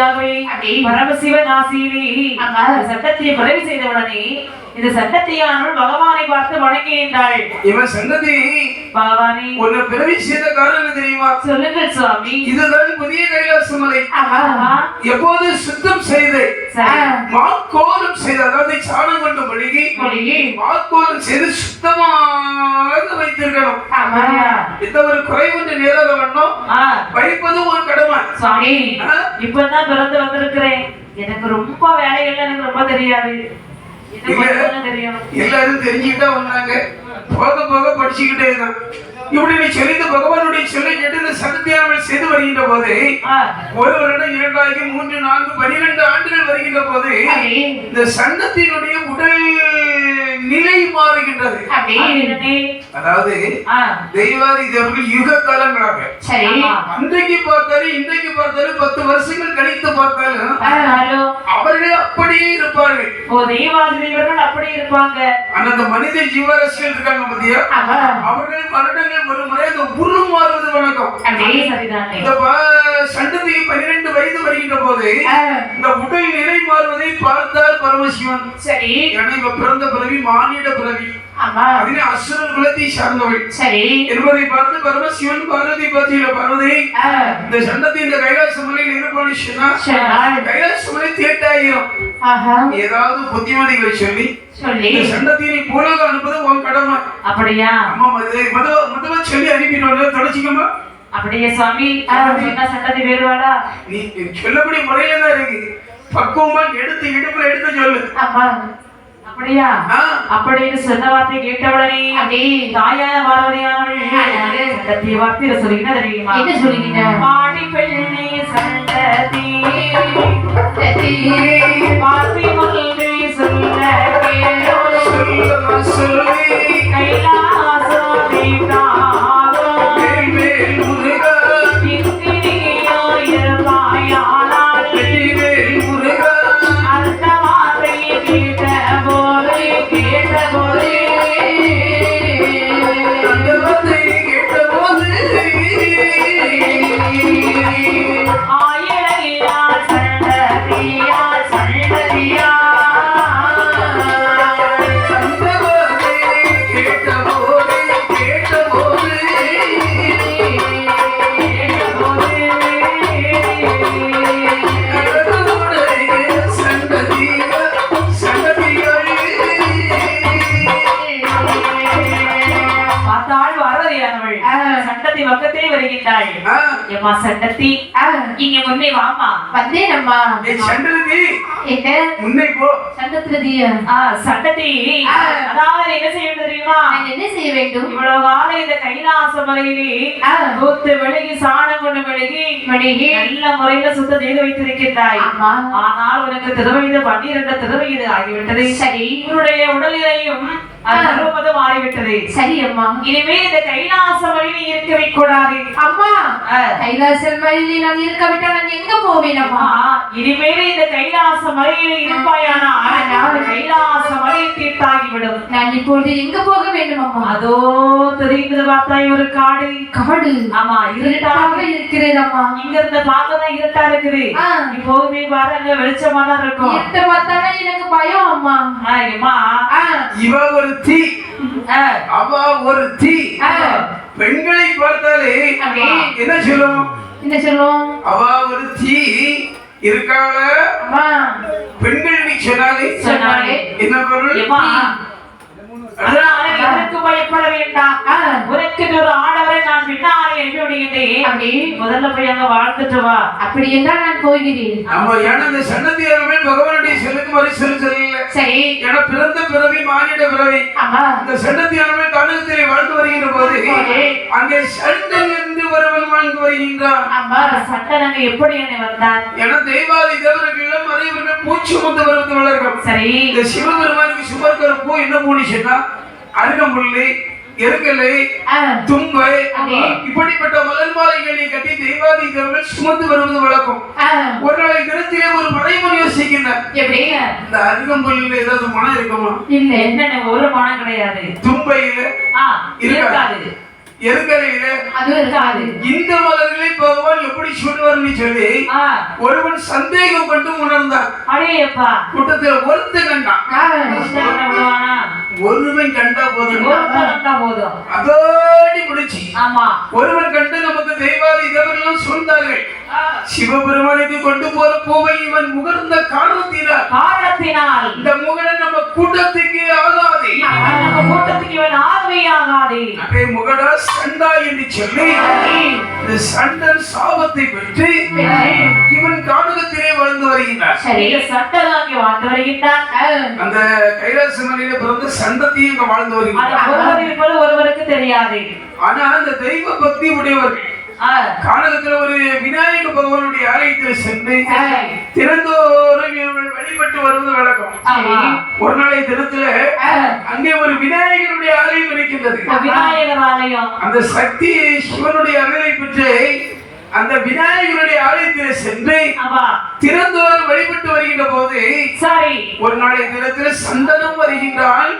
இப்படியாகவே பரமசிவன் ஆசியிலே ஆமா. சட்டத்தை பதவி செய்தவுடனே இந்த சட்டத்தையானவள் பகவானை பார்த்து வணங்குகின்றாள் இவன் சன்னதி பகவானே உன்னை பிறவி செய்த காரணம் தெரியுமா சொல்லுங்கள் சுவாமி இதுதான் புதிய கைலாசமலை ஆஹா. எப்போது சுத்தம் செய்து சரி. மாக்கோலம் செய்து அதாவது சாணம் கொண்டு மொழிகி. மாக்கோலம் செய்து சுத்தமாக வைத்திருக்கணும்? எந்த ஒரு குறைவுண்டு நேராத வண்ணம் ஆ, வைப்பது ஒரு கடமை சுவாமி? இப்பதான் பிறந்து வந்திருக்கிறேன் எனக்கு ரொம்ப வேலைகள் எனக்கு ரொம்ப தெரியாது எல்லாரும் தெரிஞ்சுக்கிட்டா வந்தாங்க. போக போக படிச்சுக்கிட்டே தான் இப்படி நீ சொல்லிட்டு பகவானுடைய சொல்லை கேட்டு இந்த சத்தியாமல் செய்து வருகின்ற போது ஒரு வருடம் இரண்டாயிரத்தி மூன்று நான்கு பனிரெண்டு ஆண்டுகள் வருகின்ற போது இந்த சங்கத்தினுடைய உடல் நிலை மாறுகின்றது. அதாவது தெய்வாதி தேவர்கள் யுக காலங்களாக. அன்றைக்கு பார்த்தாலும் இன்றைக்கு பார்த்தாலும் பத்து வருஷங்கள் கழித்து பார்த்தாலும் அவர்கள் அப்படியே ஓ தெய்வாதி தெய்வர்கள் அப்படி இருப்பாங்க. ஆனா அந்த மனித ஜீவராசிகள் இருக்காங்க மத்தியா ஆமா அவர்கள் வருடங்கள் ஒரு முறை அந்த உருள் மாறுவது வணக்கம் இந்த சந்ததி பன்னிரண்டு வயது வருகின்ற போது இந்த உடல் நிலை மாறுவதை பார்த்தார் பரமசிவன். சரி. ஏன்னா இவ பிறந்த பிறவி மானிட பிறவி. அதிலே அசுர குலத்தை சார்ந்தவள். சரி. என்பதை பார்த்து பரமசிவன் பார்வதி பார்த்தீங்களா பார்வதி ஆ, இந்த சண்டத்தை இந்த கைலாச மலையில் இருப்பான்னு சொன்னா சரி. கைலாச மலை தேட்டாயிரும். ஆஹா. ஏதாவது புத்திமதிகளை சொல்லி சொல்லி. இந்த சண்டத்தை நீ பூலோக அனுப்புறது உன் கடமை. அப்படியா? அம்மா மது மதுவ மதுவ சொல்லி அனுப்பிடுவாங்க தொடச்சிக்கமா. அப்படியே சுவாமி? சொன்னா சட்டத்தை வேறுவாடா நீ சொல்லக்கூடிய முறையில தான் இருக்கு. பக்குவமா எடுத்து இடுப்புல எடுத்து சொல்லு. அப்படியா? அப்படின்னு சொன்ன வார்த்தை கேட்டவுடனே அப்படி தாயான பார்வதியானவள் யாரு? சட்டத்தை வார்த்தை சொல்லிக்கிட்ட தெரியுமா என்ன சொல்லுவீங்க பாடி பெண்ணே சண்டதி. பார்த்தி மல்வி சொல்ல ஆ. சண்டத்தி பக்கத்தே வருகின்றாள் ஆ, ஏம்மா சண்டத்தி இங்க முன்னே வாமா வந்தேனம்மா. ஏய் சண்டதி என்ன? முன்னே போ. சண்டத்திரதியா ஆ, சண்டத்தி ஆ. அதாவது என்ன செய்ய தெரியுமா? நான் என்ன செய்ய வேண்டும்? இவ்வளவு காலம் இந்த கைலாச மலையிலே ஆ. தூத்து மெழுகி சாணம் கொண்டு மெழுகி மணிகி நல்ல முறையில சுத்தம் செய்து வைத்திருக்கின்றாய். ஆனால் உனக்கு திருவயது பன்னிரண்டு திருவயது ஆகிவிட்டது. சரி. உன்னுடைய உடல்நிலையும் ஆ. பருவமது மாறிவிட்டது சரி அம்மா இனிமே இந்த கைலாச மலையில இருக்கவே கூடாது அம்மா. கைலாசல் மலையில் நான் இருக்க விட்டா நான் எங்க போவேன் அம்மா? ஆ, இனிமேல் இந்த கைலாச மலையில இருப்பாயானால் அந்த கைலாச மலை தீர்த்தாகிவிடும். நான் இப்பொழுது எங்க போக வேண்டும் அம்மா? அதோ தெரிந்தது பார்த்தாய் ஒரு காடு. காடு. ஆமா இருட்டாக இருக்கிறது அம்மா. இங்க இருந்த பார்க்கதான் இருட்டா இருக்குது. இப்போதுமே பாருங்க வெளிச்சமா தான் இருக்கும். இருட்ட பார்த்தாலே எனக்கு பயம் அம்மா. ஆ, இவ ஒரு தீ. அவ ஒரு தீ. பெண்களை பார்த்தாலே. என்ன சொல்லும்? என்ன சொல்லும்? அவ ஒரு தீ இருக்காள? பெண்கள் சொன்னாலே சொன்னாலே. என்ன பொருள்? எதற்கு பயப்பட வேண்டாம். உனக்கு ஒரு ஆடவரை நான் பின்னாலே எழுதி விடுகின்றேன் அப்படி. முதல்ல போய் அங்க வாழ்ந்துட்டு வா. அப்படி என்றால் நான் போகிறேன். நம்ம ஏன்னா இந்த சன்னதியாரமே பகவானுடைய செல்லுக்கு மாதிரி செல்லு செல்லல. சரி. ஏன்னா பிறந்த பிறவி மானிட பிறவி. ஆமா. இந்த சன்னதியாரமே காலகத்திலே வாழ்ந்து வருகின்ற போது அங்கே சண்டன் என்று ஒருவன் வாழ்ந்து வருகின்றான். ஆமா. சட்டன் அங்க எப்படி என்னை வந்தான் ஏன்னா தெய்வாதி தேவர்கள் மறைவர்கள் பூச்சி வந்து வருவது வளர்க்கும். சரி. இந்த சிவபெருமானுக்கு சுமர்க்கிற பூ என்ன பூனிச்சுன்னா அருகம்புள்ளி எருக்கலை தும்பை. இப்படிப்பட்ட மலர் மாலைகளை கட்டி தெய்வாதி தேவர்கள் சுமந்து வருவது வழக்கம். ஒரு நாளை தினத்திலே ஒரு மறைமுறை யோசிக்கின்றார். இந்த அருகம்புல்லில் ஏதாவது மனம் இருக்குமா? இல்ல என்னென்ன ஒரு மனம் கிடையாது. தும்பையில இருக்காது. எருக்கலையில இந்த மலர்களை பகவான் எப்படி சொல்லுவார்னு சொல்லி ஒருவன் சந்தேகம் கொண்டு உணர்ந்தான். அடேயப்பா. கூட்டத்தில் ஒருத்தன் கண்டான். ஒருவன் கண்டா போதும். அதோடி முடிச்சு. ஆமா. ஒருவன் கண்டு நமக்கு தெய்வாதி இதவெல்லாம் சொன்னார்கள் சிவபெருமானுக்கு கொண்டு போற பூவை இவன் முகர்ந்த காரணத்தினால். காரணத்தினால். இந்த முகடன் நம்ம கூட்டத்துக்கு ஆகாதே நம்ம கூட்டத்துக்கு இவன் ஆதமையாகாதே அதே முகடா சண்டா என்று சொல்லி இந்த சண்டன் சாபத்தை பெற்று இவன் கானகத்திலே வாழ்ந்து வருகின்றார். சரி நீங்க சட்டம் அங்கே வாழ்ந்து வருகின்றான். ஆ, அந்த கைலாச மலையில பிறந்த சண்டத்தையும் இங்க வாழ்ந்து வருகின்றார். ஒருவருக்கு தெரியாது. ஆனா அந்த தெய்வ பக்தி உடையவர்கள் ஆ, கானகத்துல ஒரு விநாயக பகவானுடைய ஆலயத்தில் சென்று ஆ, தினந்தோறும் இவர்கள் வழிபட்டு வருவது வழக்கம். ஒரு நாளை தினத்துல அங்கே ஒரு விநாயகருடைய ஆலயம் இருக்கின்றது. விநாயகர் ஆலயம். அந்த சக்தி சிவனுடைய அருளை பெற்று அந்த விநாயகருடைய ஆலயத்தில் சென்று ஆமா. தினந்தோறும் வழிபட்டு வருகின்ற போது ஒரு நாளை தினத்தில் சந்தனம் வருகின்றால்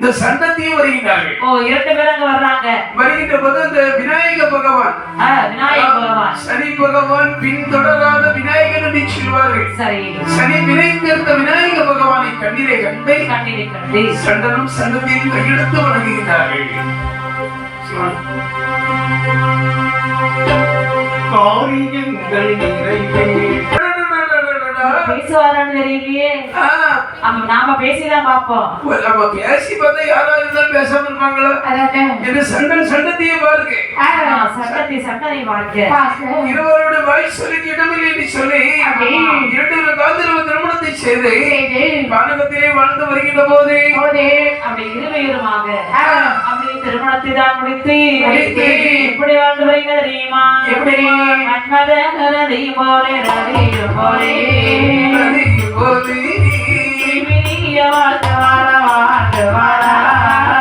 இந்த சண்டத்தையும் வருகின்றார்கள். ஓ இரண்டு பேர் அங்க வர்றாங்க. வருகின்ற போது அந்த விநாயக பகவான். ஆ, விநாயகர் பகவான். சனி பகவான் பின்தொடராத விநாயகர் என்று சொல்வார்கள். சரி. சனி வினைத்திருந்த விநாயக பகவானை கண்ணிலே கண்டு கண்ணினை கண்டு சண்டனும் சண்டத்தையும் கையெடுத்து வணங்குகின்றார்கள். சிவன். காரியங்கள் நிறைவேற பேசுவாரான்னு தெரியலையே. நாம பேசிதான் பார்ப்போம். நம்ம பேசி பார்த்தா யாரா இருந்தாலும் பேசாம இருப்பாங்களா. என்று சண்டன் சண்டத்தையே பாருங்க பாச. இருவரோட வாய் சொல்லிக்கு இடமில்லை என்று சொல்லி அப்படி. இரண்டு காதலவ திருமணத்தை செய்து கானகத்திலே வாழ்ந்து வருகின்ற போது. அப்படி இருவேருமாக. திருமணத்தை தான் முடித்து. எப்படி வாழ்ந்து வருகிற தெரியுமா? எப்படி? மன்மத நதி போலே. நதியும் போலே. வாழ்க்கை வாழ வாழ்ந்து வாழ.